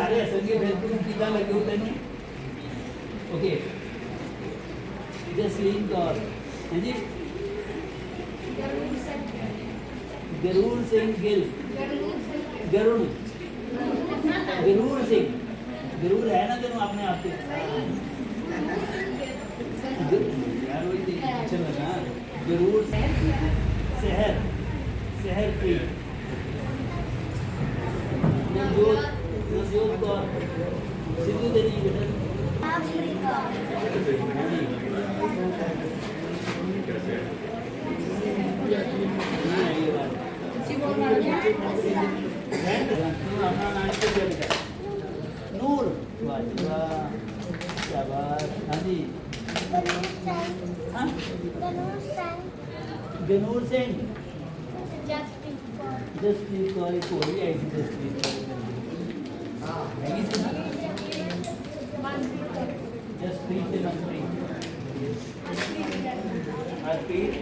ਤੇਰਾ ਨਾਂ ਤੇ ਸਾਰੇ ਹੱਸਣਗੇ ਫਿਰ ਤੂੰ ਕਿੱਦਾਂ ਲੱਗੂ ਤੈਨੂੰ ਓਕੇ ਜਸਲੀਨ ਕੌਰ ਹਾਂਜੀ ਗਰੂਰ ਸਿੰਘ ਗਿੱਲ ਗਰੂਰ ਗਰੂਰ ਸਿੰਘ ਗਰੂਰ ਹੈ ਨਾ ਤੈਨੂੰ ਆਪਣੇ ਆਪ ਤੇ ਯਾਰ ਉਹ ਤੇ ਅੱਛਾ ਲਗਾ ਗਰੂਰ ਸ਼ਹਿਰ ਸ਼ਹਿਰ ਕੀ ਨਵਜੋਤ ਨਵਜੋਤ ਕੌਰ ਸਿੱਧੂ ਦੇ ਜੀ ਬੇਟਾ ਨੂਰ ਵਾਹ ਸ਼ਾਬਾਸ਼ ਹਾਂਜੀ ਹਾਂ ਗਨੂਰ ਸਿੰਘ ਜਸਪ੍ਰੀਤ ਕੌਰ ਇੱਕ ਹੋਰ ਵੀ ਆਈ ਸੀ ਜਸਪ੍ਰੀਤ ਕੌਰ ਹੈਗੀ ਸੀ ਨਾ ਜਸਪ੍ਰੀਤ ਤੇ ਮਨਪ੍ਰੀਤ ਹਰਪ੍ਰੀਤ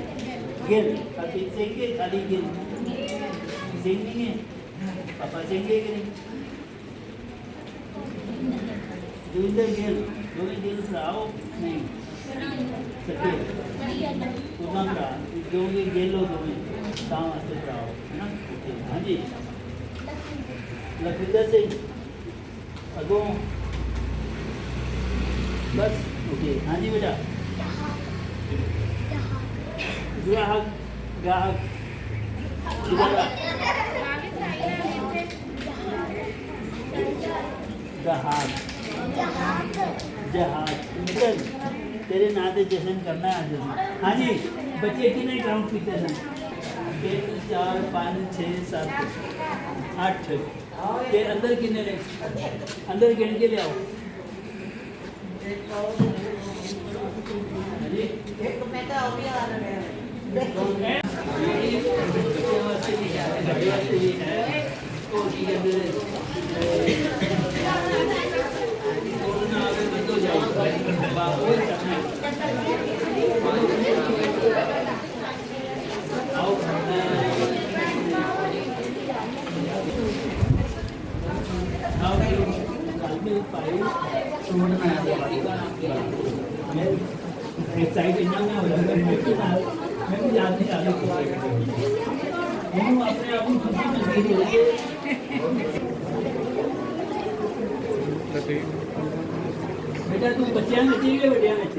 ਗਿੱਲ ਹਰਪ੍ਰੀਤ ਸਿੰਘ ਕੇ ਖਾਲੀ ਗਿੱਲ ਸਿੰਘ ਨਹੀਂ ਹੈ ਪਾਪਾ ਸਿੰਘ ਹੈ ਕਿ ਨਹੀਂ ਜੁਇੰਦਰ ਗਿੱਲ अगो। बस, ओके। हाँ जी बेटा। ग्राहक ग्राहक जहाज़। जहाज़। तेरे नाते जश्न करना है आज हाँ जी, बच्चे कितने ग्राउंड पीते हैं। एक, चार, पाँच, छः, सात, आठ 8 ਤੇ ਅੰਦਰ ਕਿੰਨੇ ਨੇ ਅੰਦਰ ਗਿਣ ਕੇ ਲਿਆਓ ਹਾਂਜੀ ਐਕਸਾਈਟ ਇੰਨਾ ਨਹੀਂ ਹੋ ਜਾਂਦਾ ਕਿ ਨਾਲ ਮੈਨੂੰ ਯਾਦ ਨਹੀਂ ਆ ਰਿਹਾ ਉਹਨੂੰ ਆਪਣੇ ਆਪ ਨੂੰ ਖੁਸ਼ੀ ਮਿਲਦੀ ਹੋ ਰਹੀ ਹੈ ਬੇਟਾ ਤੂੰ ਬੱਚਿਆਂ ਵਿੱਚ ਹੀ ਵੱਡਿਆਂ ਵਿੱਚ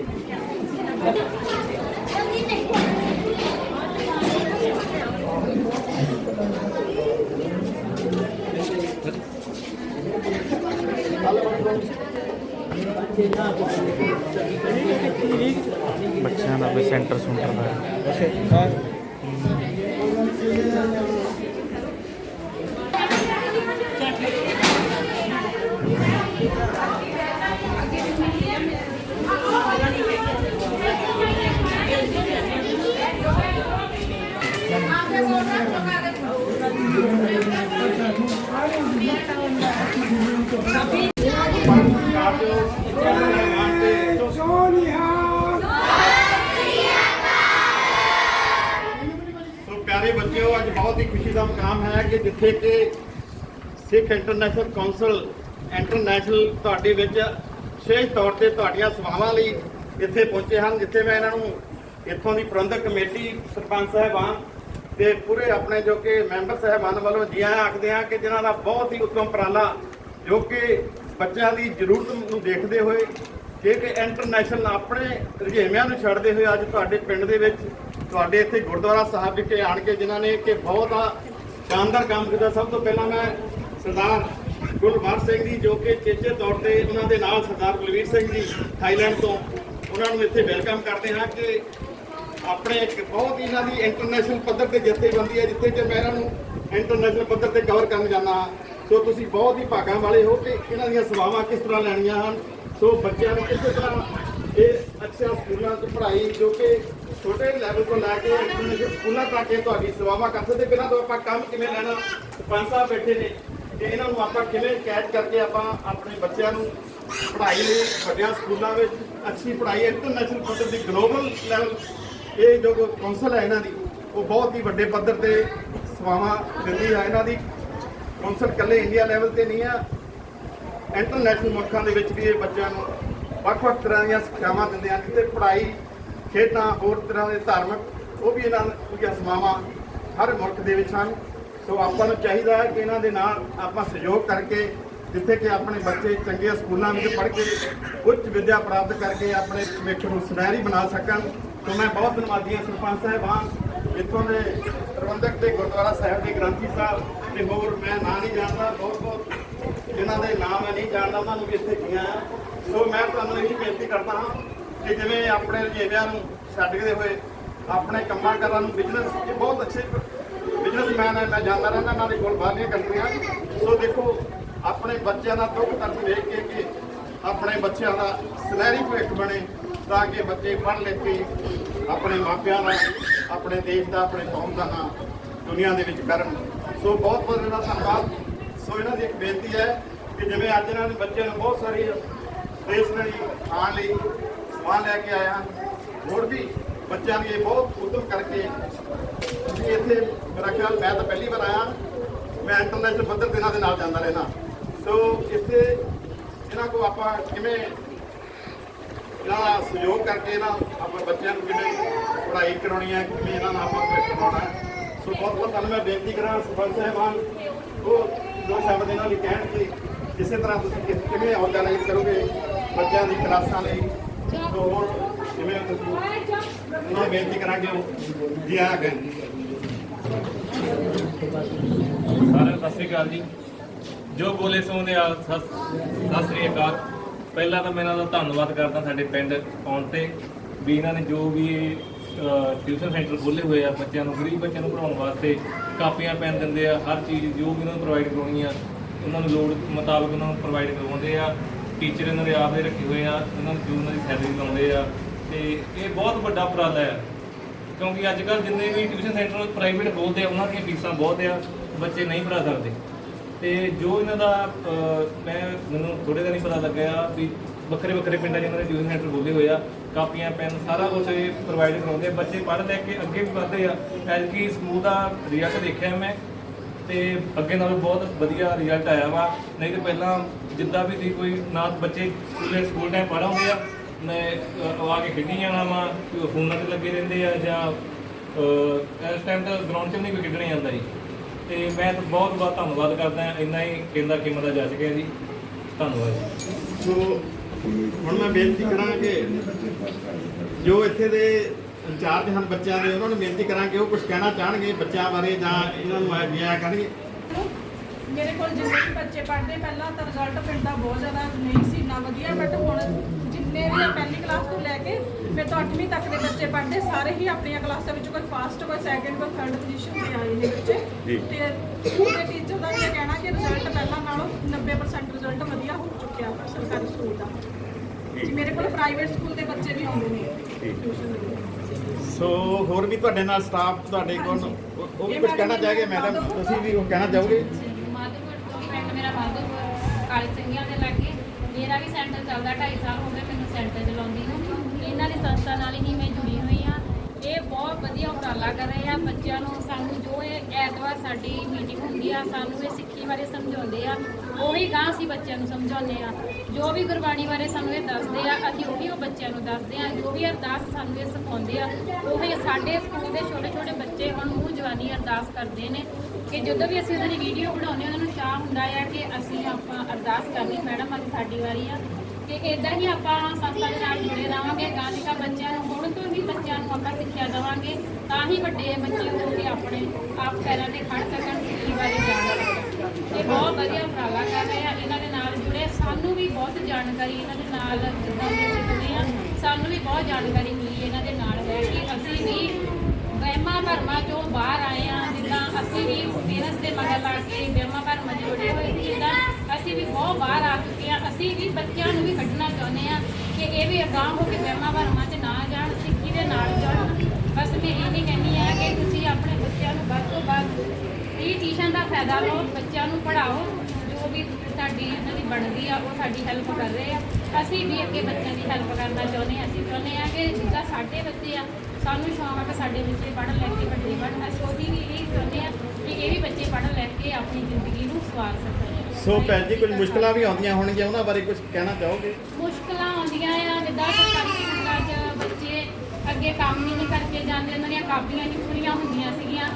ਬੱਚਿਆਂ ਦਾ ਕੋਈ ਸੈਂਟਰ ਸੁੰਟਰ ਦਾ ਹੈ। ਸੋ ਪਿਆਰੇ ਅੱਜ ਬਹੁਤ ਹੀ ਖੁਸ਼ੀ ਦਾ ਮੁਕਾਮ ਹੈ ਕਿ ਜਿੱਥੇ ਕਿ ਸਿੱਖ ਇੰਟਰਨੈਸ਼ਨਲ ਕਾਉਂਸਲ ਇੰਟਰਨੈਸ਼ਨਲ ਤੁਹਾਡੇ ਵਿੱਚ ਵਿਸ਼ੇਸ਼ ਤੌਰ ਤੇ ਤੁਹਾਡੀਆਂ ਸੇਵਾਵਾਂ ਲਈ ਇੱਥੇ ਪਹੁੰਚੇ ਹਨ, ਜਿੱਥੇ ਮੈਂ ਇਹਨਾਂ ਨੂੰ ਇੱਥੋਂ ਦੀ ਪ੍ਰਬੰਧਕ ਕਮੇਟੀ ਸਰਪੰਚ ਸਾਹਿਬਾਨ ਤੇ ਪੂਰੇ ਆਪਣੇ ਜੋ ਕਿ ਮੈਂਬਰ ਸਾਹਿਬਾਨ ਵੱਲੋਂ ਜੀ ਆਇਆਂ ਆਖਦੇ ਹਾਂ ਕਿ ਜਿਨ੍ਹਾਂ ਦਾ ਬਹੁਤ ਹੀ ਉੱਤਮ ਉਪਰਾਲਾ ਜੋ ਕਿ ਬੱਚਿਆਂ ਦੀ ਜ਼ਰੂਰਤ ਨੂੰ ਦੇਖਦੇ ਹੋਏ, ਜੇ ਕਿ ਇੰਟਰਨੈਸ਼ਨਲ ਆਪਣੇ ਰੁਝੇਵਿਆਂ ਨੂੰ ਛੱਡਦੇ ਹੋਏ ਅੱਜ ਤੁਹਾਡੇ ਪਿੰਡ ਦੇ ਵਿੱਚ ਤੁਹਾਡੇ ਇੱਥੇ ਗੁਰਦੁਆਰਾ ਸਾਹਿਬ ਵਿਖੇ ਆਣ ਕੇ ਜਿਨ੍ਹਾਂ ਨੇ ਕਿ ਬਹੁਤ ਆ ਸ਼ਾਨਦਾਰ ਕੰਮ ਕੀਤਾ। ਸਭ ਤੋਂ ਪਹਿਲਾਂ ਮੈਂ ਸਰਦਾਰ ਗੁਰਬਾਰ ਸਿੰਘ ਜੀ, ਜੋ ਕਿ ਚੇਚੇ ਤੌਰ ਤੇ ਉਹਨਾਂ ਦੇ ਨਾਲ ਸਰਦਾਰ ਬਲਵੀਰ ਸਿੰਘ ਜੀ, ਥਾਈਲੈਂਡ ਤੋਂ, ਉਹਨਾਂ ਨੂੰ ਇੱਥੇ ਵੈਲਕਮ ਕਰਦੇ ਹਾਂ ਕਿ ਆਪਣੇ ਇੱਕ ਬਹੁਤ ਹੀ ਇਹਨਾਂ ਦੀ ਇੰਟਰਨੈਸ਼ਨਲ ਪੱਧਰ ਤੇ ਜਥੇਬੰਦੀ ਹੈ, ਜਿੱਥੇ ਕਿ ਮੈਂ ਇਹਨਾਂ ਨੂੰ ਇੰਟਰਨੈਸ਼ਨਲ ਪੱਧਰ ਤੇ ਕਵਰ ਕਰਨ ਜਾਂਦਾ ਹਾਂ। ਸੋ ਤੁਸੀਂ ਬਹੁਤ ਹੀ ਭਾਗਾਂ ਵਾਲੇ ਹੋ ਕਿ ਇਹਨਾਂ ਦੀਆਂ ਸੇਵਾਵਾਂ ਕਿਸ ਤਰ੍ਹਾਂ ਲੈਣੀਆਂ ਹਨ। ਸੋ ਬੱਚਿਆਂ ਨੂੰ ਕਿਸੇ ਤਰ੍ਹਾਂ ਇਹ ਅੱਛਾ ਸਕੂਲਾਂ 'ਚ ਪੜ੍ਹਾਈ ਜੋ ਕਿ ਛੋਟੇ ਲੈਵਲ ਤੋਂ ਲੈ ਕੇ ਇੰਟਰਨੈਸ਼ਨਲ ਸਕੂਲਾਂ ਤੱਕ ਇਹ ਤੁਹਾਡੀ ਸੇਵਾਵਾਂ ਕਰ ਸਕਦੇ ਬਿਨਾਂ ਤੋਂ ਆਪਾਂ ਕੰਮ ਕਿਵੇਂ ਲੈਣਾ, ਪੰਜ ਸਾਹਿਬ ਬੈਠੇ ਨੇ ਕਿ ਇਹਨਾਂ ਨੂੰ ਆਪਾਂ ਕਿਵੇਂ ਕੈਦ ਕਰਕੇ ਆਪਾਂ ਆਪਣੇ ਬੱਚਿਆਂ ਨੂੰ ਪੜ੍ਹਾਈ ਲਈ, ਵੱਡਿਆਂ ਸਕੂਲਾਂ ਵਿੱਚ ਅੱਛੀ ਪੜ੍ਹਾਈ ਇੰਟਰਨੈਸ਼ਨਲ ਪੱਧਰ ਦੀ ਗਲੋਬਲ ਲੈਵਲ ਇਹ ਜੋ ਕੌਂਸਲ ਹੈ ਇਹਨਾਂ ਦੀ, ਉਹ ਬਹੁਤ ਹੀ ਵੱਡੇ ਪੱਧਰ ਤੇ ਸੇਵਾਵਾਂ ਦਿੰਦੀ ਹੈ ਇਹਨਾਂ ਦੀ। ਕੌਂਸਲ ਇਕੱਲੇ ਇੰਡੀਆ ਲੈਵਲ ਤੇ ਨਹੀਂ ਆ ਇੰਟਰਨੈਸ਼ਨਲ ਮੁਲਕਾਂ ਦੇ ਵਿੱਚ ਵੀ ਇਹ ਬੱਚਿਆਂ ਨੂੰ ਵੱਖ-ਵੱਖ ਤਰ੍ਹਾਂ ਦੀਆਂ ਸਿੱਖਿਆਵਾਂ ਦਿੰਦੇ ਹਨ, ਜਿੱਥੇ ਪੜ੍ਹਾਈ ਖੇਡਾਂ ਹੋਰ ਤਰ੍ਹਾਂ ਦੇ ਧਾਰਮਿਕ, ਉਹ ਵੀ ਇਹਨਾਂ ਦੀਆਂ ਸੇਵਾਵਾਂ ਹਰ ਮੁਲਕ ਦੇ ਵਿੱਚ ਹਨ। ਸੋ ਆਪਾਂ ਨੂੰ ਚਾਹੀਦਾ ਹੈ ਕਿ ਇਹਨਾਂ ਦੇ ਨਾਲ ਆਪਾਂ ਸਹਿਯੋਗ ਕਰਕੇ, ਜਿੱਥੇ ਕਿ ਆਪਣੇ ਬੱਚੇ ਚੰਗੇ ਸਕੂਲਾਂ ਵਿੱਚ ਪੜ੍ਹ ਕੇ, ਉੱਚ ਵਿੱਦਿਆ ਪ੍ਰਾਪਤ ਕਰਕੇ ਆਪਣੇ ਭਵਿੱਖ ਨੂੰ ਸੁਨਹਿਰੀ ਬਣਾ ਸਕਣ। ਸੋ ਮੈਂ ਬਹੁਤ ਧੰਨਵਾਦੀ ਹਾਂ ਸਰਪੰਚ ਸਾਹਿਬਾਨ ਇੱਥੋਂ ਦੇ ਪ੍ਰਬੰਧਕ ਤੇ ਗੁਰਦੁਆਰਾ ਸਾਹਿਬ ਦੇ ਗ੍ਰੰਥੀ ਸਾਹਿਬ ਤੇ ਹੋਰ ਮੈਂ ਨਾਂ ਨਹੀਂ ਜਾਣਦਾ, ਬਹੁਤ ਬਹੁਤ ਜਿਨ੍ਹਾਂ ਦੇ ਨਾਮ ਮੈਂ ਨਹੀਂ ਜਾਣਦਾ, ਉਹਨਾਂ ਨੂੰ ਵੀ ਇੱਥੇ ਗਿਆ ਆ ਸੋ ਮੈਂ ਤੁਹਾਨੂੰ ਇਹ ਬੇਨਤੀ ਕਰਦਾ ਹਾਂ ਕਿ ਜਿਵੇਂ ਆਪਣੇ ਰਜੇਵਿਆਂ ਨੂੰ ਛੱਡਦੇ ਹੋਏ, ਆਪਣੇ ਕੰਮਾਂ ਕਾਰਾਂ ਨੂੰ ਬਿਜ਼ਨਸ ਇਹ ਬਹੁਤ ਅੱਛੇ ਬਿਜ਼ਨਸਮੈਨ ਹੈ ਮੈਂ ਜਾਣਦਾ ਰਹਿੰਦਾ, ਇਹਨਾਂ ਦੇ ਕੋਲ ਬਾਹਰਲੀਆਂ ਕੰਟਰੀਆਂ। ਸੋ ਦੇਖੋ, ਆਪਣੇ ਬੱਚਿਆਂ ਦਾ ਦੁੱਖ ਦਰਦ ਵੇਖ ਕੇ ਕਿ ਆਪਣੇ ਬੱਚਿਆਂ ਦਾ ਸੁਨਹਿਰੀ ਭਵਿੱਖ ਬਣੇ, ਤਾਂ ਕਿ ਬੱਚੇ ਪੜ੍ਹ ਲਿਖ ਕੇ ਆਪਣੇ ਮਾਪਿਆਂ ਦਾ, ਆਪਣੇ ਦੇਸ਼ ਦਾ, ਆਪਣੇ ਕੌਮ ਦਾ ਨਾਮ ਦੁਨੀਆ ਦੇ ਵਿੱਚ ਕਰਨ ਸੋ ਬਹੁਤ ਬਹੁਤ ਇਹਨਾਂ ਦਾ ਧੰਨਵਾਦ। ਸੋ ਇਹਨਾਂ ਦੀ ਇੱਕ ਬੇਨਤੀ ਹੈ ਕਿ ਜਿਵੇਂ ਅੱਜ ਇਹਨਾਂ ਦੇ ਬੱਚਿਆਂ ਨੂੰ ਬਹੁਤ ਸਾਰੀ ਦੇਸ਼ ਲਈ ਆਉਣ ਲਈ ਸਮਾਨ ਲੈ ਕੇ ਆਇਆ। ਹੋਰ ਵੀ ਬੱਚਿਆਂ ਲਈ ਬਹੁਤ ਉਦਮ ਕਰਕੇ ਅਸੀਂ ਇੱਥੇ ਮੇਰਾ ਖਿਆਲ ਮੈਂ ਤਾਂ ਪਹਿਲੀ ਵਾਰ ਆਇਆ। ਮੈਂ ਇੰਟਰਨੈਸ਼ਨਲ ਪੱਧਰ ਤੇ ਇਹਨਾਂ ਦੇ ਨਾਲ ਜਾਂਦਾ ਰਹਿਣਾ ਸੋ ਇੱਥੇ ਇਹਨਾਂ ਕੋ ਆਪਾਂ ਕਿਵੇਂ ਇਹਨਾਂ ਦਾ ਸਹਿਯੋਗ ਕਰਕੇ ਇਹਨਾਂ ਆਪਾਂ ਬੱਚਿਆਂ ਨੂੰ ਕਿਵੇਂ ਪੜ੍ਹਾਈ ਕਰਾਉਣੀ ਹੈ, ਕਿਵੇਂ ਇਹਨਾਂ ਨਾਲ ਆਪਾਂ ਭਵਿੱਖ ਹੈ। ਸੋ ਬਹੁਤ ਬਹੁਤ ਤੁਹਾਨੂੰ ਮੈਂ ਬੇਨਤੀ ਕਰਾਂ, ਸਰਪੰਚ ਸਾਹਿਬਾਨ, ਉਹ ਜੋ ਸ਼ਬਦ ਇਹਨਾਂ ਲਈ ਕਹਿਣ ਕਿ ਕਿਸੇ ਤਰ੍ਹਾਂ ਤੁਸੀਂ ਕਿਵੇਂ ਆਰਗੇਨਾਈਜ਼ ਕਰੋਗੇ ਬੱਚਿਆਂ ਦੀ ਕਲਾਸਾਂ ਲਈ। ਸੋ ਹੋਰ ਕਿਵੇਂ ਉਹਨਾਂ ਬੇਨਤੀ ਕਰਾਂਗੇ ਜੀ ਆਇਆ ਗਏ ਸਾਰਿਆਂ ਨੂੰ ਸਤਿ ਸ੍ਰੀ ਅਕਾਲ ਜੀ। ਜੋ ਬੋਲੇ ਸੋ ਆ, ਸਤਿ ਸਤਿ ਸ੍ਰੀ ਅਕਾਲ। ਪਹਿਲਾਂ ਤਾਂ ਮੈਂ ਇਹਨਾਂ ਦਾ ਧੰਨਵਾਦ ਕਰਦਾ ਸਾਡੇ ਪਿੰਡ ਆਉਣ ਤੇ ਵੀ ਇਹਨਾਂ ਨੇ ਜੋ ਵੀ ਟਿਊਸ਼ਨ ਸੈਂਟਰ ਖੋਲ੍ਹੇ ਹੋਏ ਆ ਬੱਚਿਆਂ ਨੂੰ, ਗਰੀਬ ਬੱਚਿਆਂ ਨੂੰ ਪੜਾਉਣ ਵਾਸਤੇ ਕਾਪੀਆਂ ਪੈਨ ਦਿੰਦੇ ਆ, ਹਰ ਚੀਜ਼ ਜੋ ਵੀ ਉਹਨਾਂ ਨੂੰ ਪ੍ਰੋਵਾਈਡ ਕਰਾਉਣੀ ਆ, ਉਹਨਾਂ ਨੂੰ ਲੋੜ ਮੁਤਾਬਕ ਉਹਨਾਂ ਨੂੰ ਪ੍ਰੋਵਾਈਡ ਕਰਵਾਉਂਦੇ ਆ। ਟੀਚਰ ਇਹਨਾਂ ਦੇ ਆਪ ਦੇ ਰੱਖੇ ਹੋਏ ਆ ਉਹਨਾਂ ਨੂੰ ਜੋ ਉਹਨਾਂ ਦੀ ਸੈਲਰੀ ਲਾਉਂਦੇ ਆ, ਤੇ ਇਹ ਬਹੁਤ ਵੱਡਾ ਉਪਰਾਲਾ ਆ ਕਿਉਂਕਿ ਅੱਜ ਕੱਲ ਜਿੰਨੇ ਵੀ ਟਿਊਸ਼ਨ ਸੈਂਟਰ ਪ੍ਰਾਈਵੇਟ ਖੋਲਦੇ ਆ, ਉਹਨਾਂ ਦੀਆਂ ਫੀਸਾਂ ਬਹੁਤ ਆ, ਬੱਚੇ ਨਹੀਂ ਭਰਾ ਸਕਦੇ। ਤੇ ਜੋ ਇਹਨਾਂ ਦਾ ਮੈਂ, ਮੈਨੂੰ ਥੋੜੇ ਦਿਨ ਹੀ ਪਤਾ ਲੱਗਿਆ ਵੀ ਵੱਖਰੇ ਵੱਖਰੇ ਪਿੰਡਾਂ 'ਚ ਇਹਨਾਂ ਦੇ ਟਿਊਸ਼ਨ ਸੈਂਟਰ ਖੋਲ੍ਹੇ ਹੋਏ ਆ, ਕਾਪੀਆਂ, ਪੈਨ ਸਾਰਾ ਕੁਝ ਇਹ ਪ੍ਰੋਵਾਈਡ ਕਰਾਉਂਦੇ ਆ। ਬੱਚੇ ਪੜ੍ਹ ਲੈ ਕੇ ਅੱਗੇ ਵੀ ਵਧਦੇ ਆ। ਐਤਕੀ ਸਕੂਲ ਦਾ ਰਿਜ਼ਲਟ ਦੇਖਿਆ ਮੈਂ, ਤੇ ਅੱਗੇ ਨਾਲੋਂ ਬਹੁਤ ਵਧੀਆ ਰਿਜ਼ਲਟ ਆਇਆ ਵਾ। ਨਹੀਂ ਤੇ ਪਹਿਲਾਂ ਜਿੱਦਾਂ ਵੀ ਸੀ ਕੋਈ ਨਾ ਬੱਚੇ ਸਕੂਲੇ ਸਕੂਲ ਟਾਈਮ ਪੜ੍ਹਾਉਂਦੇ ਆ ਮੈਂ ਅਹ, ਆ ਕੇ ਖੇਡੀ ਜਾਣਾ ਵਾ ਫੋਨਾਂ ਤੇ ਲੱਗੇ ਰਹਿੰਦੇ ਆ ਜਾਂ ਅਹ, ਇਸ ਟਾਈਮ ਤਾਂ ਗਰਾਊਂਡ 'ਚ ਵੀ ਨਹੀਂ ਕੋਈ ਖੇਡਣ ਜਾਂਦਾ ਜੀ। ਤੇ ਮੈਂ ਤਾਂ ਬਹੁਤ ਬਹੁਤ ਧੰਨਵਾਦ ਕਰਦਾ ਇੰਨਾ ਹੀ ਕਹਿੰਦਾ ਕੀਮਤ ਦਾ ਜੱਜ ਗਿਆ ਜੀ। ਧੰਨਵਾਦ ਜੀ। ਸੋ ਹੁਣ ਮੈਂ ਬੇਨਤੀ ਕਰਾਂਗੇ ਜੋ ਇੱਥੇ ਦੇ ਇੰਚਾਰਜ ਹਨ ਬੱਚਿਆਂ ਦੇ ਉਹਨਾਂ ਨੂੰ ਬੇਨਤੀ ਕਰਾਂਗੇ ਉਹ ਕੁਝ ਕਹਿਣਾ ਚਾਹਣਗੇ ਬੱਚਿਆਂ ਬਾਰੇ ਜਾਂ ਇਹਨਾਂ ਨੂੰ ਆਇਆ ਕਰਨਗੇ। ਮੇਰੇ ਕੋਲ ਜਿੰਨੇ ਵੀ ਬੱਚੇ ਪੜ੍ਹਦੇ ਪਹਿਲਾਂ ਤਾਂ ਰਿਜ਼ਲਟ ਪਿੰਡ ਦਾ ਬਹੁਤ ਜ਼ਿਆਦਾ ਨਹੀਂ ਸੀ ਨਾ ਵਧੀਆ ਬਟ ਹੁਣ ਜਿੰਨੇ ਵੀ ਆ ਪਹਿਲੀ ਕਲਾਸ ਤੋਂ ਲੈ ਕੇ ਫਿਰ ਤੋਂ 8ਵੀਂ ਤੱਕ ਦੇ ਬੱਚੇ ਪੜ੍ਹਦੇ ਸਾਰੇ ਹੀ ਆਪਣੀਆਂ ਕਲਾਸਾਂ ਵਿੱਚ ਕੋਈ ਫਸਟ ਕੋਈ ਸੈਕੰਡ ਕੋਈ ਥਰਡ ਪੋਜੀਸ਼ਨ ਤੇ ਆਏ ਨੇ ਬੱਚੇ। ਤੇ ਸਕੂਲ ਦੇ ਟੀਚਰ ਦਾ ਵੀ ਇਹ ਕਹਿਣਾ ਕਿ ਰਿਜ਼ਲਟ ਪਹਿਲਾਂ ਨਾਲੋਂ 90% ਰਿਜ਼ਲਟ ਵਧੀਆ ਹੋ ਚੁੱਕਿਆ ਸਰਕਾਰੀ ਸਕੂਲ ਦਾ। ਜੀ। ਮੇਰੇ ਕੋਲ ਪ੍ਰਾਈਵੇਟ ਸਕੂਲ ਦੇ ਬੱਚੇ ਵੀ ਆਉਂਦੇ ਨੇ। ਟਿਊਸ਼ਨ ਸੋ ਹੋਰ ਵੀ ਤੁਹਾਡੇ ਨਾਲ ਸਟਾਫ ਤੁਹਾਡੇ ਕੋਲ ਉਹ ਵੀ ਕੁਝ ਕਹਿਣਾ ਚਾਹਗੇ? ਮੈਡਮ ਤੁਸੀਂ ਵੀ ਉਹ ਕਹਿਣਾ ਚਾਹੋਗੇ ਮਾਧੋਪੁਰ ਤੋਂ ਪਿੰਡ ਮੇਰਾ ਮਾਧੋਪੁਰ ਕਾਲੀ ਚੰਗੀਆਂ ਦੇ ਲਾਗੇ ਮੇਰਾ ਵੀ ਸੈਂਟਰ ਚੱਲਦਾ 2.5 ਸਾਲ ਹੋ ਗਏ ਮੈਨੂੰ ਸੈਂਟਰ ਚਲਾਉਂਦੀ ਨੂੰ। ਇਹਨਾਂ ਦੀ ਸੰਸਥਾ ਨਾਲ ਹੀ ਮੈਂ ਜੁੜੀ ਹੋਈ ਹਾਂ। ਇਹ ਬਹੁਤ ਵਧੀਆ ਉਪਰਾਲਾ ਕਰ ਰਹੇ ਆ ਬੱਚਿਆਂ ਨੂੰ। ਸਾਨੂੰ ਜੋ ਇਹ ਐਤਵਾਰ ਸਾਡੀ ਮੀਟਿੰਗ ਹੁੰਦੀ ਆ, ਸਾਨੂੰ ਇਹ ਸਿੱਖੀ ਬਾਰੇ ਸਮਝਾਉਂਦੇ ਆ। ਉਹੀ ਗਾਂ ਅਸੀਂ ਬੱਚਿਆਂ ਨੂੰ ਸਮਝਾਉਂਦੇ ਆ। ਜੋ ਵੀ ਗੁਰਬਾਣੀ ਬਾਰੇ ਸਾਨੂੰ ਇਹ ਦੱਸਦੇ ਆ, ਅਸੀਂ ਉਹੀ ਉਹ ਬੱਚਿਆਂ ਨੂੰ ਦੱਸਦੇ ਆ। ਜੋ ਵੀ ਅਰਦਾਸ ਸਾਨੂੰ ਇਹ ਸਿਖਾਉਂਦੇ ਆ, ਉਹੀ ਸਾਡੇ ਸਕੂਲ ਦੇ ਛੋਟੇ ਛੋਟੇ ਬੱਚੇ ਹੁਣ ਮੂੰਹ ਜਵਾਨੀ ਅਰਦਾਸ ਕਰਦੇ ਨੇ। ਕਿ ਜਦੋਂ ਵੀ ਅਸੀਂ ਉਹਨਾਂ ਦੀ ਵੀਡੀਓ ਬਣਾਉਂਦੇ ਹਾਂ, ਉਹਨਾਂ ਨੂੰ ਚਾਹ ਹੁੰਦਾ ਆ ਕਿ ਅਸੀਂ ਆਪਾਂ ਅਰਦਾਸ ਕਰਨੀ ਮੈਡਮ, ਅੱਜ ਸਾਡੀ ਵਾਰੀ ਆ। ਕਿ ਇਦਾਂ ਹੀ ਆਪਾਂ ਸੰਸਥਾ ਦੇ ਨਾਲ ਜੁੜੇ ਰਹਾਂਗੇ ਗਾਂਧੀਕਾ ਬੱਚਿਆਂ ਨੂੰ, ਹੁਣ ਤੋਂ ਹੀ ਬੱਚਿਆਂ ਨੂੰ ਆਪਾਂ ਸਿੱਖਿਆ ਦੇਵਾਂਗੇ, ਤਾਂ ਹੀ ਵੱਡੇ ਬੱਚੇ ਹੋ ਕੇ ਆਪਣੇ ਆਪ ਪੈਰਾਂ ਤੇ ਖੜ ਸਕਣ, ਸਿੱਖੀ ਬਾਰੇ ਜਾਣ ਸਕਣ। ਇਹ ਬਹੁਤ ਵਧੀਆ ਉਪਰਾਲਾ ਕਰ ਰਹੇ ਆ, ਇਹਨਾਂ ਦੇ ਨਾਲ ਜੁੜੇ। ਸਾਨੂੰ ਵੀ ਬਹੁਤ ਜਾਣਕਾਰੀ ਇਹਨਾਂ ਦੇ ਨਾਲ ਜਿੱਦਾਂ ਦੇ ਅਸੀਂ ਆ, ਸਾਨੂੰ ਵੀ ਬਹੁਤ ਜਾਣਕਾਰੀ ਮਿਲੀ ਇਹਨਾਂ ਦੇ ਨਾਲ ਰਹਿ ਕੇ। ਅਸੀਂ ਵੀ ਵਹਿਮਾਂ ਭਰਮਾਂ ਚੋਂ ਬਾਹਰ ਆਏ ਆ ਅਸੀਂ ਵੀ ਮਿਹਨਤ ਦੇ ਮਗਰ ਲਾ ਕੇ ਬੇਮਾ ਘਰ ਮਜਬੂਰੀ ਹੋਈ ਸੀ। ਇਹਦਾ ਅਸੀਂ ਵੀ ਬਹੁਤ ਬਾਹਰ ਆ ਚੁੱਕੇ ਹਾਂ। ਅਸੀਂ ਵੀ ਬੱਚਿਆਂ ਨੂੰ ਵੀ ਕੱਢਣਾ ਚਾਹੁੰਦੇ ਹਾਂ ਕਿ ਇਹ ਵੀ ਅਗਾਹ ਹੋ ਕੇ ਬੇਮਾ ਭਰਮਾਂ 'ਚ ਨਾ ਜਾਣ, ਸਿੱਖੀ ਦੇ ਨਾਲ ਜਾਣ। ਬਸ ਮੈਂ ਇਹ ਨਹੀਂ ਕਹਿੰਦੀ ਆ ਕਿ ਤੁਸੀਂ ਆਪਣੇ ਬੱਚਿਆਂ ਨੂੰ ਵੱਧ ਤੋਂ ਵੱਧ ਇਹ ਟੀਸ਼ਨ ਦਾ ਫਾਇਦਾ ਲਓ, ਬੱਚਿਆਂ ਨੂੰ ਪੜ੍ਹਾਓ। ਜੋ ਵੀ ਸਾਡੀ ਇਹਨਾਂ ਦੀ ਬਣਦੀ ਆ, ਉਹ ਸਾਡੀ ਹੈਲਪ ਕਰ ਰਹੇ ਆ। ਅਸੀਂ ਵੀ ਅੱਗੇ ਬੱਚਿਆਂ ਦੀ ਹੈਲਪ ਕਰਨਾ ਚਾਹੁੰਦੇ ਆ ਅਸੀਂ ਚਾਹੁੰਦੇ ਆ ਕਿ ਜਿੱਦਾਂ ਸਾਡੇ ਬੱਚੇ ਆ ਸਾਨੂੰ ਸ਼ੌਂਕ ਆ ਕਿ ਸਾਡੇ ਬੱਚੇ ਪੜ੍ਹ ਲੈ ਕੇ ਵੱਡੇ ਬਣਨ ਅਸੀਂ ਉਹਦੀ ਵੀ ਇਹ ਚਾਹੁੰਦੇ ਆ ਕਿ ਇਹ ਵੀ ਬੱਚੇ ਪੜ੍ਹ ਲੈ ਕੇ ਆਪਣੀ ਜ਼ਿੰਦਗੀ ਨੂੰ ਸਵਾਰ ਸਕਣ। ਸੋ ਭੈਣ ਜੀ ਕੁਝ ਮੁਸ਼ਕਲਾਂ ਵੀ ਆਉਂਦੀਆਂ ਹੋਣਗੀਆਂ ਉਹਨਾਂ ਬਾਰੇ ਕੁਝ ਕਹਿਣਾ ਚਾਹੋਗੇ? ਮੁਸ਼ਕਲਾਂ ਆਉਂਦੀਆਂ ਆ ਜਿੱਦਾਂ ਸਰਕਾਰੀ ਸਕੂਲਾਂ 'ਚ ਬੱਚੇ ਅੱਗੇ ਕੰਮ ਹੀ ਨਹੀਂ ਕਰਕੇ ਜਾਂਦੇ ਉਹਨਾਂ ਦੀਆਂ ਕਾਪੀਆਂ ਨਹੀਂ ਪੂਰੀਆਂ ਹੁੰਦੀਆਂ ਸੀਗੀਆਂ।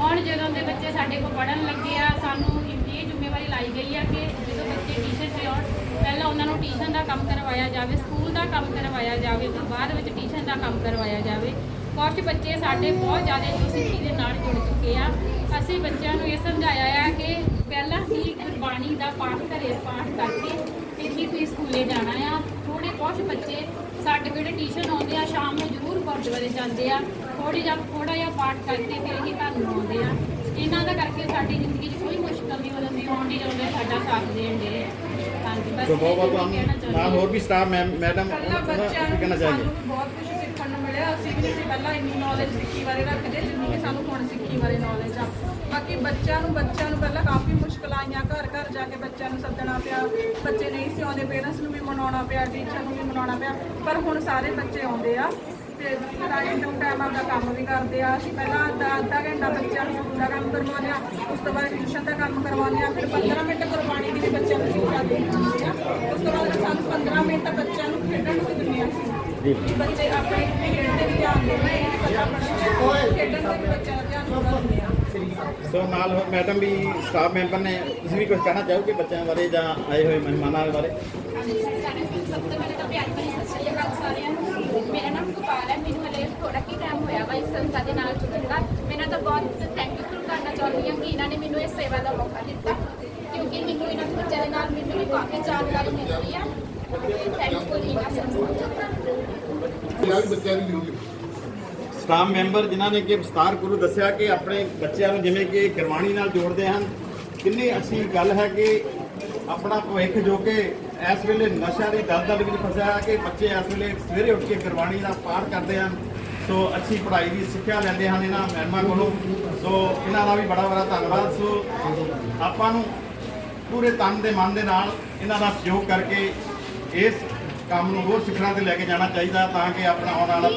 ਹੁਣ ਜਦੋਂ ਦੇ ਬੱਚੇ ਸਾਡੇ ਕੋਲ ਪੜ੍ਹਨ ਲੱਗੇ ਆ ਸਾਨੂੰ ਇਹ ਜ਼ਿੰਮੇਵਾਰੀ ਲਾਈ ਗਈ ਆ ਕਿ ਜਦੋਂ ਬੱਚੇ ਟਿਊਸ਼ਨ ਤੇ ਆਉਣ ਪਹਿਲਾਂ ਉਹਨਾਂ ਨੂੰ ਟਿਊਸ਼ਨ ਦਾ ਕੰਮ ਕਰਵਾਇਆ ਜਾਵੇ, ਸਕੂਲ ਦਾ ਕੰਮ ਕਰਵਾਇਆ ਜਾਵੇ ਤੇ ਬਾਅਦ ਵਿੱਚ ਟਿਊਸ਼ਨ ਦਾ ਕੰਮ ਕਰਵਾਇਆ ਜਾਵੇ। ਕੁਝ ਬੱਚੇ ਸਾਡੇ ਬਹੁਤ ਜ਼ਿਆਦਾ ਜੋ ਦੇ ਨਾਲ ਜੁੜ ਚੁੱਕੇ ਆ। ਅਸੀਂ ਬੱਚਿਆਂ ਨੂੰ ਇਹ ਸਮਝਾਇਆ ਆ ਕਿ ਪਹਿਲਾਂ ਹੀ ਗੁਰਬਾਣੀ ਦਾ ਪਾਠ ਘਰੇ ਪਾਠ ਕਰਕੇ ਫਿਰ ਹੀ ਤੁਸੀਂ ਸਕੂਲੇ ਜਾਣਾ ਆ। ਥੋੜੇ ਬਹੁਤ ਬੱਚੇ ਸਾਡੇ ਕੋਲ ਟਿਊਸ਼ਨ ਆਉਂਦੇ ਆ, ਸ਼ਾਮ ਨੂੰ ਜ਼ਰੂਰ ਗੁਰਦੁਆਰੇ ਜਾਂਦੇ ਆ। ਥੋੜੀ ਜਿਹਾ ਥੋੜਾ ਜਿਹਾ ਪਾਠ ਕਰਕੇ ਫਿਰ ਹੀ ਘਰ ਨੂੰ ਆਉਂਦੇ ਆ। ਇਹਨਾਂ ਦਾ ਕਰਕੇ ਸਾਡੀ ਜ਼ਿੰਦਗੀ 'ਚ ਕੋਈ ਮੁਸ਼ਕਲ ਨਹੀਂ ਆਉਂਦੀ ਆਉਂਦੀ ਜਾਂਦੇ ਸਾਡਾ ਸਾਥ ਦੇਣ ਦੇ ਹਾਂਜੀ ਬਸ ਬਹੁਤ ਬਹੁਤ ਤੁਹਾਨੂੰ? ਚਾਹੁੰਦੀ ਨਾਲ। ਹੋਰ ਵੀ ਸਟਾਫ ਮੈਡਮ ਪਹਿਲਾਂ ਬੱਚਿਆਂ ਕੀ ਕਹਿਣਾ ਸਾਨੂੰ ਵੀ ਬਹੁਤ ਕੁਝ ਸਿੱਖਣ ਨੂੰ ਮਿਲਿਆ। ਅਸੀਂ ਵੀ ਨਹੀਂ ਪਹਿਲਾਂ ਇੰਨੀ ਨੌਲੇਜ ਸਿੱਖੀ ਬਾਰੇ ਰੱਖਦੇ ਜਿੰਨੀ ਕਿ ਸਾਨੂੰ ਹੁਣ ਸਿੱਖੀ ਬਾਰੇ ਨੌਲੇਜ ਆ। ਬਾਕੀ ਬੱਚਿਆਂ ਨੂੰ ਬੱਚਿਆਂ ਨੂੰ ਪਹਿਲਾਂ ਕਾਫੀ ਮੁਸ਼ਕਲਾਂ ਆਈਆਂ। ਘਰ ਘਰ ਜਾ ਕੇ ਬੱਚਿਆਂ ਨੂੰ ਸੱਦਣਾ ਪਿਆ। ਬੱਚੇ ਨਹੀਂ ਸੀ ਆਉਂਦੇ ਪੇਰੈਂਟਸ ਨੂੰ ਵੀ ਮਨਾਉਣਾ ਪਿਆ ਟੀਚਰ ਨੂੰ ਵੀ ਮਨਾਉਣਾ ਪਿਆ। ਪਰ ਹੁਣ ਸਾਰੇ ਬੱਚੇ ਆਉਂਦੇ ਆ। ਤੇ ਟਾਈਮ ਟੂ ਟਾਈਮ ਆਪਦਾ ਕੰਮ ਵੀ ਕਰਦੇ ਆ। ਅਸੀਂ ਪਹਿਲਾਂ ਅੱਧਾ ਅੱਧਾ ਘੰਟਾ ਬੱਚਿਆਂ ਨੂੰ ਸਕੂਲ ਦਾ ਕੰਮ ਕਰਵਾਉਂਦੇ ਆ ਉਸ ਤੋਂ ਬਾਅਦ ਟਿਊਸ਼ਨ ਦਾ ਕੰਮ ਕਰਵਾਉਂਦੇ ਆ ਫਿਰ 15 ਮਿੰਟ ਗੁਰਬਾਣੀ ਦੀ ਵੀ ਬੱਚਿਆਂ ਨੂੰ ਸਿੱਖਿਆ ਦਿੰਦੇ ਆ। ਉਸ ਤੋਂ ਬਾਅਦ ਸਾਨੂੰ 15 ਮਿੰਟ ਬੱਚਿਆਂ ਨੂੰ ਖੇਡਣ ਨੂੰ ਵੀ ਦਿੰਦੇ ਆ ਅਸੀਂ। ਕਿ ਬੱਚੇ ਆਪਣੇ ਖੇਡ ਤੇ ਵੀ ਧਿਆਨ ਦੇਣ ਇਹ ਨਹੀਂ ਪਤਾ ਪੜ੍ਹਨ ਖੇਡਣ ਤੇ ਵੀ ਬੱਚਿਆਂ ਦਾ ਧਿਆਨ ਪੂਰਾ ਦਿੰਦੇ ਆ। ਸੋ ਨਾਲ ਮੈਡਮ ਵੀ ਸਟਾਫ ਮੈਂਬਰ ਨੇ ਤੁਸੀਂ ਵੀ ਕੁਝ ਕਹਿਣਾ ਚਾਹੋਗੇ ਬੱਚਿਆਂ ਬਾਰੇ ਜਾਂ ਆਏ ਹੋਏ ਮਹਿਮਾਨਾਂ ਬਾਰੇ? ਨੂੰ ਸਭ ਤੋਂ ਪਹਿਲਾਂ ਤਾਂ ਪਿਆਰ ਭਰੀ ਸਤਿ ਸ਼੍ਰੀ ਅਕਾਲ ਸਾਰਿਆਂ ਨੂੰ। ਮੇਰਾ ਨਾਮ ਗੋਪਾਲ ਹੈ। ਮੈਨੂੰ ਹਲੇ ਥੋੜਾ ਕੀ ਟਾਈਮ ਹੋਇਆ ਵਾ ਇਸ ਸੰਸਥਾ ਦੇ ਨਾਲ ਜੁੜਨ ਦਾ। ਮੈਂ ਤਾਂ ਬਹੁਤ ਥੈਂਕਯੂ ਕਰਨਾ ਚਾਹੁੰਦੀ ਹਾਂ ਕਿ ਇਹਨਾਂ ਨੇ ਮੈਨੂੰ ਇਸ ਸੇਵਾ ਦਾ ਮੌਕਾ ਦਿੱਤਾ। ਕਿਉਂਕਿ ਮੈਨੂੰ ਇਹਨਾਂ ਦੇ ਬੱਚਿਆਂ ਦੇ ਨਾਲ ਮੈਨੂੰ ਵੀ ਕਾਫੀ ਜਾਣਕਾਰੀ ਮਿਲਦੀ ਆ। ਥੈਂਕਫੁਲ ਇਹਨਾਂ ਸੰਸਥਾ ਸਟਾਫ ਮੈਂਬਰ ਜਿਨ੍ਹਾਂ ਨੇ ਕਿ ਵਿਸਤਾਰ ਗੁਰੂ ਦੱਸਿਆ ਕਿ ਆਪਣੇ ਬੱਚਿਆਂ ਨੂੰ ਜਿਵੇਂ ਕਿ ਗੁਰਬਾਣੀ ਨਾਲ ਜੋੜਦੇ ਹਨ। ਕਿੰਨੀ ਅੱਛੀ ਗੱਲ ਹੈ ਕਿ ਆਪਣਾ ਭਵਿੱਖ ਜੋ ਕਿ ਇਸ ਵੇਲੇ ਨਸ਼ਾ ਦੀ ਦਲਦਲ ਵਿੱਚ ਫਸਿਆ ਹੈ ਕਿ ਬੱਚੇ ਇਸ ਵੇਲੇ ਸਵੇਰੇ ਉੱਠ ਕੇ ਗੁਰਬਾਣੀ ਦਾ ਪਾਠ ਕਰਦੇ ਹਨ। ਸੋ ਅੱਛੀ ਪੜ੍ਹਾਈ ਦੀ ਸਿੱਖਿਆ ਲੈਂਦੇ ਹਨ ਇਹਨਾਂ ਮੈਡਮਾਂ ਕੋਲੋਂ। ਸੋ ਇਹਨਾਂ ਦਾ ਵੀ ਬੜਾ ਬੜਾ ਧੰਨਵਾਦ। ਸੋ ਆਪਾਂ ਨੂੰ ਪੂਰੇ ਤਨ ਦੇ ਮਨ ਦੇ ਨਾਲ ਇਹਨਾਂ ਦਾ ਸਹਿਯੋਗ ਕਰਕੇ ਇਸ ਕੰਮ ਨੂੰ ਹੋਰ ਸਿਖਰਾਂ ਤੇ ਲੈ ਕੇ ਜਾਣਾ ਚਾਹੀਦਾ ਤਾਂ ਕਿ ਆਪਣਾ ਆਉਣ ਵਾਲਾ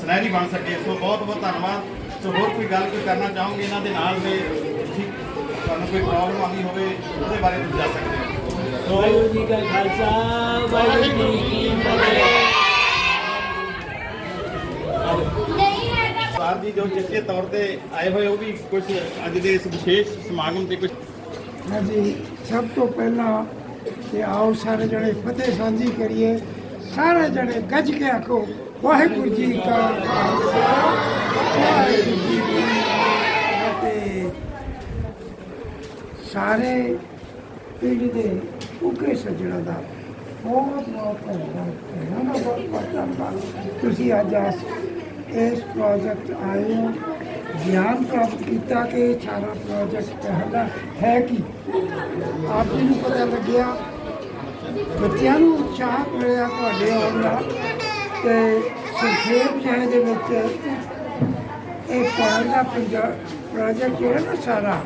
ਸੁਨਹਿਰੀ ਬਣ ਸਕੇ। ਸੋ ਬਹੁਤ ਬਹੁਤ ਧੰਨਵਾਦ। ਸੋ ਹੋਰ ਕੋਈ ਗੱਲ ਕੋਈ ਕਰਨਾ ਚਾਹੋਗੇ ਇਹਨਾਂ ਦੇ ਨਾਲ ਦੇ ਤੁਹਾਨੂੰ ਕੋਈ ਪ੍ਰੋਬਲਮ ਆਉਂਦੀ ਹੋਵੇ ਉਹਦੇ ਬਾਰੇ ਤੁਸੀਂ ਦੱਸ ਸਕਦੇ ਹੋ। ਵਾਹਿਗੁਰੂ ਜੀ ਕਾ ਖਾਲਸਾ ਵਾਹਿਗੁਰੂ ਜੀ ਕੀ ਫਤਿਹ। ਸਰ ਜੀ ਜੋ ਜਿੱਤੇ ਤੌਰ ਤੇ ਆਏ ਹੋਏ ਉਹ ਵੀ ਕੁਝ ਅੱਜ ਦੇ ਇਸ ਵਿਸ਼ੇਸ਼ ਸਮਾਗਮ ਤੇ ਕੁਝ ਹਾਂਜੀ ਸਭ ਤੋਂ ਪਹਿਲਾਂ ਤੇ ਆਓ ਸਾਰੇ ਜਣੇ ਫਤਿਹ ਸਾਂਝੀ ਕਰੀਏ। ਸਾਰੇ ਜਣੇ ਗੱਜ ਕੇ ਆਖੋ ਵਾਹਿਗੁਰੂ ਜੀ ਕਾ ਖਾਲਸਾ ਵਾਹਿਗੁਰੂ ਜੀ ਕੀ ਫਤਿਹ ਸਾਰੇ ਪਿੰਡ ਦੇ ਉੱਗੇ ਸੱਜਣਾ ਦਾ ਬਹੁਤ ਬਹੁਤ ਧੰਨਵਾਦ ਬਹੁਤ ਬਹੁਤ ਧੰਨਵਾਦ। ਤੁਸੀਂ ਅੱਜ ਆਸ ਇਸ ਪ੍ਰੋਜੈਕਟ ਆਏ ਹੋ। ਗਿਆਨ ਪ੍ਰਾਪਤ ਕੀਤਾ ਕਿ ਇਹ ਸਾਰਾ ਪ੍ਰੋਜੈਕਟ ਪਹਿਲਾ ਹੈ ਕਿ? ਆਪ ਜੀ ਨੂੰ ਪਤਾ ਲੱਗਿਆ, ਬੱਚਿਆਂ ਨੂੰ ਉਤਸ਼ਾਹ ਮਿਲਿਆ ਤੁਹਾਡੇ ਆਉਣ ਦਾ। ਤੇ ਸੰਖੇਪ ਜਿਹੇ ਦੇ ਵਿੱਚ ਇਹ ਪੜ੍ਹਨ ਦਾ ਪੰਜਾਬ ਪ੍ਰੋਜੈਕਟ ਜਿਹੜਾ ਨਾ ਸਾਰਾ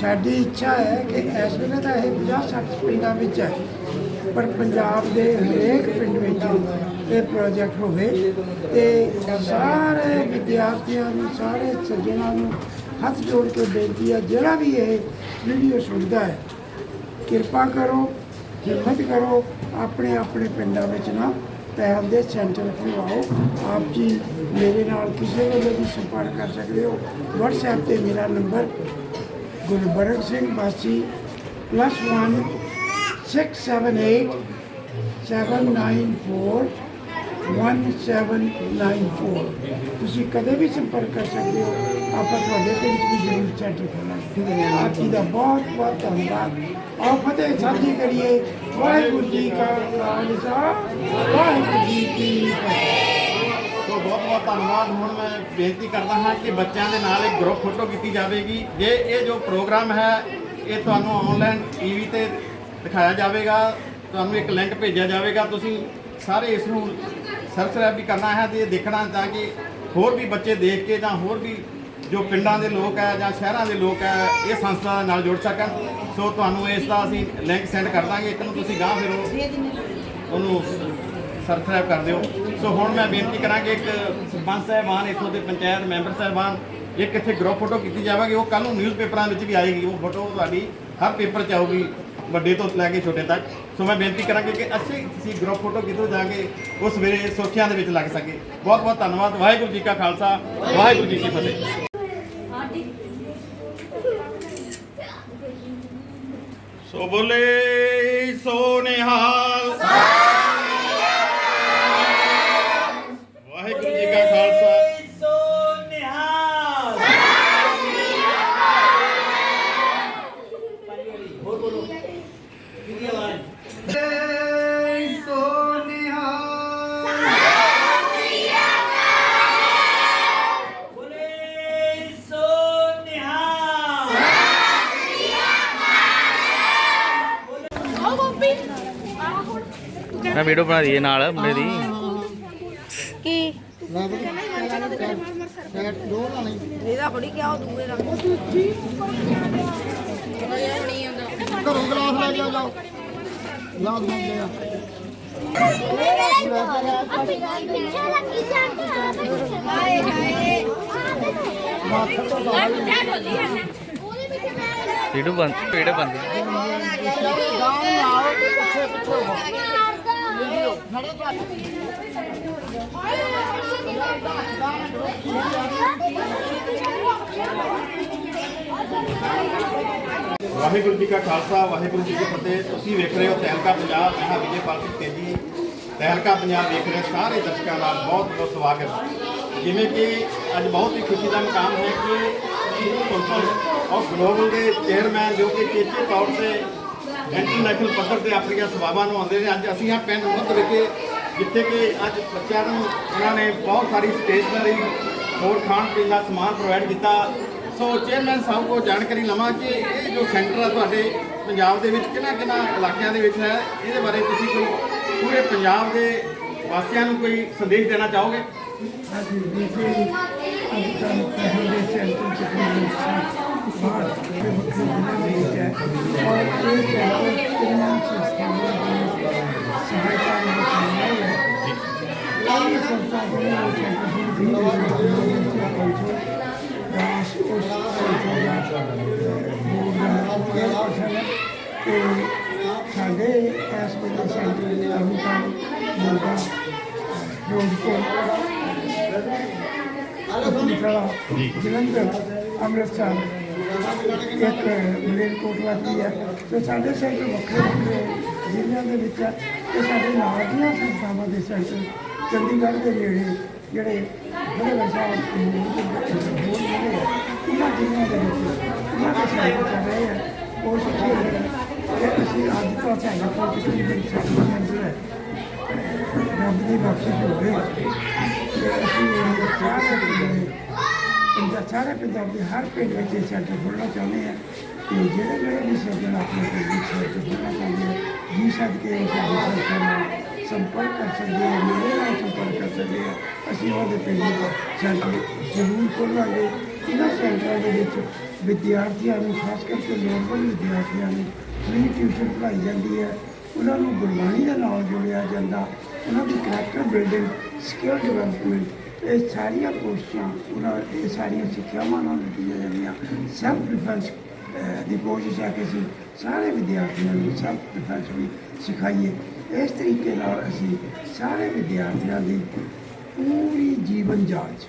ਸਾਡੀ ਇੱਛਾ ਹੈ ਕਿ ਇਸ ਵੇਲੇ ਤਾਂ ਇਹ 50 60 ਪਿੰਡਾਂ ਵਿੱਚ ਹੈ। ਪਰ ਪੰਜਾਬ ਦੇ ਹਰੇਕ ਪਿੰਡ ਵਿੱਚ ਇਹ ਪ੍ਰੋਜੈਕਟ ਹੋਵੇ ਤੇ ਸਾਰੇ ਵਿਦਿਆਰਥੀਆਂ ਨੂੰ, ਸਾਰੇ ਸੱਜਣਾਂ ਨੂੰ ਹੱਥ ਜੋੜ ਕੇ ਬੇਨਤੀ ਹੈ, ਜਿਹੜਾ ਵੀ ਇਹ ਵੀਡੀਓ ਸੁਣਦਾ ਹੈ, ਕਿਰਪਾ ਕਰੋ, ਹਿੰਮਤ ਕਰੋ, ਆਪਣੇ ਆਪਣੇ ਪਿੰਡਾਂ ਵਿੱਚ ਨਾ ਪੈਰ ਦੇ ਸੈਂਟਰ ਖੁਲਵਾਓ ਆਪ ਜੀ ਮੇਰੇ ਨਾਲ ਕਿਸੇ ਵੇਲੇ ਵੀ ਸੰਪਰਕ ਕਰ ਸਕਦੇ ਹੋ। WhatsApp ਤੇ ਮੇਰਾ ਨੰਬਰ ਗੁਰਬਰਕ ਸਿੰਘ ਬਾਸੀ ਪਲੱਸ 1 678 794 1794 ਤੁਸੀਂ ਕਦੇ ਵੀ ਸੰਪਰਕ ਕਰ ਸਕਦੇ ਹੋ ਆਪਾਂ ਤੁਹਾਡੇ ਪਿੰਡ 'ਚ ਵੀ ਜ਼ਰੂਰ ਸੈਂਟਰ ਖੋਲਾਂਗੇ ਆਪ ਜੀ ਦਾ ਬਹੁਤ ਬਹੁਤ ਧੰਨਵਾਦ ਆਓ ਫਤਿਹ ਸਾਂਝੀ ਕਰੀਏ ਵਾਹਿਗੁਰੂ ਜੀ ਕਾ ਖਾਲਸਾ ਵਾਹਿਗੁਰੂ ਜੀ ਕੀ ਫਤਿਹ ਸੋ ਬਹੁਤ ਬਹੁਤ ਧੰਨਵਾਦ। ਹੁਣ ਮੈਂ ਬੇਨਤੀ ਕਰਦਾ ਹਾਂ ਕਿ ਬੱਚਿਆਂ ਦੇ ਨਾਲ ਇੱਕ ਗਰੁੱਪ ਫੋਟੋ ਕੀਤੀ ਜਾਵੇਗੀ। ਜੇ ਇਹ ਜੋ ਪ੍ਰੋਗਰਾਮ ਹੈ, ਇਹ ਤੁਹਾਨੂੰ ਆਨਲਾਈਨ ਟੀਵੀ ਤੇ ਦਿਖਾਇਆ ਜਾਵੇਗਾ, ਤੁਹਾਨੂੰ ਇੱਕ ਲਿੰਕ ਭੇਜਿਆ ਜਾਵੇਗਾ। ਤੁਸੀਂ ਸਾਰੇ ਇਸ ਨੂੰ ਸਬਸਕ੍ਰਾਈਬ ਵੀ ਕਰਨਾ ਹੈ ਤੇ ਦੇਖਣਾ ਤਾਂ ਕਿ ਹੋਰ ਵੀ ਬੱਚੇ ਦੇਖ ਕੇ ਜਾਂ ਹੋਰ ਵੀ ਜੋ ਪਿੰਡਾਂ ਦੇ ਲੋਕ ਹੈ ਜਾਂ ਸ਼ਹਿਰਾਂ ਦੇ ਲੋਕ ਹੈ, ਇਹ ਸੰਸਥਾ ਦੇ ਨਾਲ ਜੁੜ ਸਕਣ। ਸੋ ਤੁਹਾਨੂੰ ਇਸ ਦਾ ਅਸੀਂ ਲਿੰਕ ਸੈਂਡ ਕਰ ਦਾਂਗੇ। ਇੱਕ ਨੂੰ ਤੁਸੀਂ ਗਾਂ ਫਿਰ, ਉਹਨੂੰ ਸਬਸਕ੍ਰਾਈਬ ਕਰ ਦਿਓ। ਸੋ ਹੁਣ ਮੈਂ ਬੇਨਤੀ ਕਰਾਂਗੀ ਇੱਕ ਸਰਪੰਚ ਸਾਹਿਬਾਨ, ਇੱਥੋਂ ਦੇ ਪੰਚਾਇਤ ਮੈਂਬਰ ਸਾਹਿਬਾਨ, ਇੱਕ ਇੱਥੇ ਗਰੁੱਪ ਫੋਟੋ ਕੀਤੀ ਜਾਵੇਗੀ। ਉਹ ਕੱਲ ਨੂੰ ਨਿਊਜ਼ਪੇਪਰਾਂ ਵਿੱਚ ਵੀ ਆਏਗੀ। ਉਹ ਫੋਟੋ ਤੁਹਾਡੀ ਹਰ ਪੇਪਰ 'ਚ ਆਊਗੀ, ਵੱਡੇ ਤੋਂ ਲੈ ਕੇ ਛੋਟੇ ਤੱਕ। ਸੋ ਮੈਂ ਬੇਨਤੀ ਕਰਾਂਗੀ ਕਿ ਅਸੀਂ ਤੁਸੀਂ ਗਰੁੱਪ ਫੋਟੋ ਕਿਤੋਂ ਕੇ ਉਹ ਸਵੇਰੇ ਸੁਰਖੀਆਂ ਦੇ ਵਿੱਚ ਲੱਗ ਸਕੇ। ਬਹੁਤ ਬਹੁਤ ਧੰਨਵਾਦ। ਵਾਹਿਗੁਰੂ ਜੀ ਕਾ ਖਾਲਸਾ, ਵਾਹਿਗੁਰੂ ਜੀ ਕੀ ਫਤਿਹ। ਸੋ ਬੋਲੇ, ਸੋ ਨਿਹਾਲ। ਮੈਂ ਵੀਡੀਓ ਬਣਾ ਦਈਏ ਨਾਲ ਮੁੰਡੇ ਦੀ। ਘਰੋਂ ਗਲਾਸ ਲੈ ਕੇ ਆ ਜਾਓ। ਗਲਾਸ ਮੰਗਦੇ ਆ। ਵੀਡੀਓ ਬੰਦ ਵੀਡੀਓ ਬੰਦ। ਵਾਹਿਗੁਰੂ ਜੀ ਕਾ ਖਾਲਸਾ, ਵਾਹਿਗੁਰੂ ਜੀ ਕੀ ਫਤਿਹ। ਤੁਸੀਂ ਵੇਖ ਰਹੇ ਹੋ ਤਹਿਲਕਾ ਪੰਜਾਬ, ਮੈਂ ਹਾਂ ਵਿਜੇਪਾਲ ਸਿੰਘ ਤੇਜੀ। ਤਹਿਲਕਾ ਪੰਜਾਬ ਵੇਖ ਰਹੇ ਸਾਰੇ ਦਰਸ਼ਕਾਂ ਦਾ ਬਹੁਤ ਬਹੁਤ ਸਵਾਗਤ। ਜਿਵੇਂ ਕਿ ਅੱਜ ਬਹੁਤ ਹੀ ਖੁਸ਼ੀ ਦਾ ਮੁਕਾਮ ਹੈ ਕਿ ਸਿੱਖ ਕੌਂਸਲ ਔਰ ਗਲੋਬਲ ਦੇ ਚੇਅਰਮੈਨ ਜੋ ਕਿ ਚੇਚੇ ਤੌਰ ਤੇ ਇੰਟਰਨੈਸ਼ਨਲ ਪੱਧਰ ਤੇ ਆਪਣੀਆਂ ਸੇਵਾਵਾਂ ਨੂੰ ਆਉਂਦੇ ਨੇ। ਅੱਜ ਅਸੀਂ ਹਾਂ ਪਿੰਡ ਮੁੱਧ ਵਿਖੇ ਜਿੱਥੇ ਕਿ ਅੱਜ ਬੱਚਿਆਂ ਨੂੰ ਉਹਨਾਂ ਨੇ ਬਹੁਤ ਸਾਰੀ ਸਟੇਸ਼ਨਰੀ ਹੋਰ ਖਾਣ ਪੀਣ ਦਾ ਸਮਾਨ ਪ੍ਰੋਵਾਈਡ ਕੀਤਾ। ਸੋ ਚੇਅਰਮੈਨ ਸਾਹਿਬ ਕੋਲ ਜਾਣਕਾਰੀ ਲਵਾਂ ਕਿ ਇਹ ਜੋ ਸੈਂਟਰ ਆ ਤੁਹਾਡੇ ਪੰਜਾਬ ਦੇ ਵਿੱਚ ਕਿਹਨਾਂ ਕਿਹਨਾਂ ਇਲਾਕਿਆਂ ਦੇ ਵਿੱਚ ਹੈ? ਇਹਦੇ ਬਾਰੇ ਤੁਸੀਂ ਕੋਈ ਪੂਰੇ ਪੰਜਾਬ ਦੇ ਵਾਸੀਆਂ ਨੂੰ ਕੋਈ ਸੰਦੇਸ਼ ਦੇਣਾ ਚਾਹੋਗੇ? ਅਸੀਂ ਦੇਖੇ ਅੱਜ ਕੱਲ੍ਹ ਪਹਿਲੇ ਸੈਂਟਰ ਚ ਸਾਡੇ ਇਸ ਵੇਲੇ ਸੈਂਟਰ ਦੇ ਅਮਿਤਾਂ ਮੁੰਡਾ ਫਿਰੋਜ਼ਪੁਰ ਜਲੰਧਰ ਅੰਮ੍ਰਿਤਸਰ। ਇੱਕ ਮਲੇਰਕੋਟਲਾ ਦੀ ਹੈ ਤੇ ਸਾਡੇ ਸੈਂਟਰ ਵੱਖਰੇ ਵੱਖਰੇ ਜ਼ਿਲ੍ਹਿਆਂ ਦੇ ਵਿੱਚ ਹੈ ਤੇ ਸਾਡੇ ਨਾਲ ਦੀਆਂ ਸੰਸਥਾਵਾਂ ਦੇ ਸੈਂਟਰ ਚੰਡੀਗੜ੍ਹ ਦੇ ਨੇੜੇ ਜਿਹੜੇ ਬੜੇ ਵਸਾ ਹੋਰ ਜਿਹੜੇ ਉਹਨਾਂ ਜ਼ਿਲ੍ਹਿਆਂ ਦੇ ਵਿੱਚ ਉਹਨਾਂ ਦੇ ਸੈਂਟਰ ਚੱਲ ਰਹੇ ਆ। ਉਹ ਸਿੱਖੇ ਕਿ ਅਸੀਂ ਅੱਜ ਤੋਂ ਸਾਡੇ ਕੋਲ ਤਕਰੀਬਨ ਸੱਤ ਸੈਂਟਰ ਹੈ ਰੱਬ ਦੀ ਬਖਸ਼ਿਸ਼ ਹੋਵੇ ਅਸੀਂ ਇਹ ਸਾਰੇ ਜਿਹੜੇ ਪੰਜਾਬ ਸਾਰੇ ਪੰਜਾਬ ਦੇ ਹਰ ਪਿੰਡ ਵਿੱਚ ਇਹ ਸੈਂਟਰ ਖੋਲ੍ਹਣਾ ਚਾਹੁੰਦੇ ਆ। ਤੇ ਜਿਹੜੇ ਜਿਹੜੇ ਵੀ ਸੱਜਣ ਆਪਣੇ ਪਿੰਡ ਵਿੱਚ ਸੈਂਟਰ ਖੋਲ੍ਹਣਾ ਚਾਹੁੰਦੇ ਆ, ਜੀ ਸਦਕੇ ਉਹ ਸਾਡੇ ਸੰਸਥਾ ਨਾਲ ਸੰਪਰਕ ਕਰ ਸਕਦੇ ਆ, ਮੇਰੇ ਨਾਲ ਸੰਪਰਕ ਕਰ ਸਕਦੇ ਆ। ਅਸੀਂ ਉਹਦੇ ਪਿੰਡ ਵਿੱਚ ਸੈਂਟਰ ਜ਼ਰੂਰ ਖੋਲ੍ਹਾਂਗੇ। ਇਹਨਾਂ ਸੈਂਟਰਾਂ ਦੇ ਵਿੱਚ ਵਿਦਿਆਰਥੀਆਂ ਨੂੰ, ਖਾਸ ਕਰਕੇ ਲੋੜਵੰਦ ਵਿਦਿਆਰਥੀਆਂ ਨੂੰ ਫ੍ਰੀ ਟਿਊਸ਼ਨ ਪੜ੍ਹਾਈ ਜਾਂਦੀ ਹੈ। ਉਹਨਾਂ ਨੂੰ ਗੁਰਬਾਣੀ ਦਾ ਨਾਲ ਜੋੜਿਆ ਜਾਂਦਾ। ਉਹਨਾਂ ਦੀ ਕਰੈਕਟਰ ਬਿਲਡਿੰਗ ਸਕਿੱਲ ਡਿਵੈਲਪਮੈਂਟ ਇਹ ਸਾਰੀਆਂ ਕੋਸ਼ਿਸ਼ਾਂ ਉਹਨਾਂ ਇਹ ਸਾਰੀਆਂ ਸਿੱਖਿਆਵਾਂ ਨਾਲ ਦਿੱਤੀਆਂ ਜਾਂਦੀਆਂ। ਸੈਲਫ ਡਿਫੈਂਸ ਦੀ ਕੋਸ਼ਿਸ਼ ਹੈ ਕਿ ਅਸੀਂ ਸਾਰੇ ਵਿਦਿਆਰਥੀਆਂ ਨੂੰ ਸੈਲਫ ਡਿਫੈਂਸ ਵੀ ਸਿਖਾਈਏ। ਇਸ ਤਰੀਕੇ ਨਾਲ ਅਸੀਂ ਸਾਰੇ ਵਿਦਿਆਰਥੀਆਂ ਦੀ ਪੂਰੀ ਜੀਵਨ ਜਾਂਚ,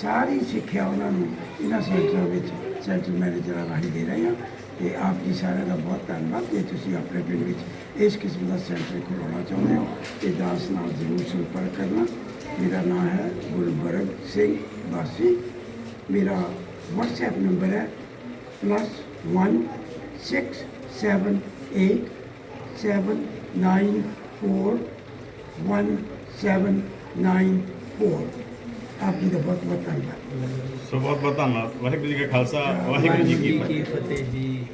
ਸਾਰੀ ਸਿੱਖਿਆ ਉਹਨਾਂ ਨੂੰ ਇਹਨਾਂ ਸੈਂਟਰਾਂ ਵਿੱਚ, ਸੈਂਟਰ ਮੈਨੇਜਰਾਂ ਰਾਹੀਂ ਦੇ ਰਹੇ ਹਾਂ। ਤੇ ਆਪ ਜੀ ਸਾਰਿਆਂ ਦਾ ਬਹੁਤ ਧੰਨਵਾਦ ਜੇ ਤੁਸੀਂ ਆਪਣੇ ਪਿੰਡ ਵਿੱਚ ਇਸ ਕਿਸਮ ਦਾ ਸੈਂਟਰ ਖੋਲ੍ਹਣਾ ਚਾਹੁੰਦੇ ਹੋ। ਤੇ ਦਾਸ ਨਾਲ ਜ਼ਰੂਰ ਸੰਪਰਕ ਕਰਨਾ। ਮੇਰਾ ਨਾਮ ਹੈ ਗੁਰਬਰਗ ਸਿੰਘ ਵਾਸੀ। ਮੇਰਾ WhatsApp ਨੰਬਰ ਹੈ plus one six seven eight seven nine four one seven nine four ਆਪ ਜੀ ਦਾ ਬਹੁਤ ਬਹੁਤ ਧੰਨਵਾਦ। ਸੋ ਬਹੁਤ ਬਹੁਤ ਧੰਨਵਾਦ। ਵਾਹਿਗੁਰੂ ਜੀ ਕਾ ਖਾਲਸਾ ਵਾਹਿਗੁਰੂ ਜੀ ਕੀ ਫਤਿਹ ਕੀ ਫਤਿਹ ਜੀ।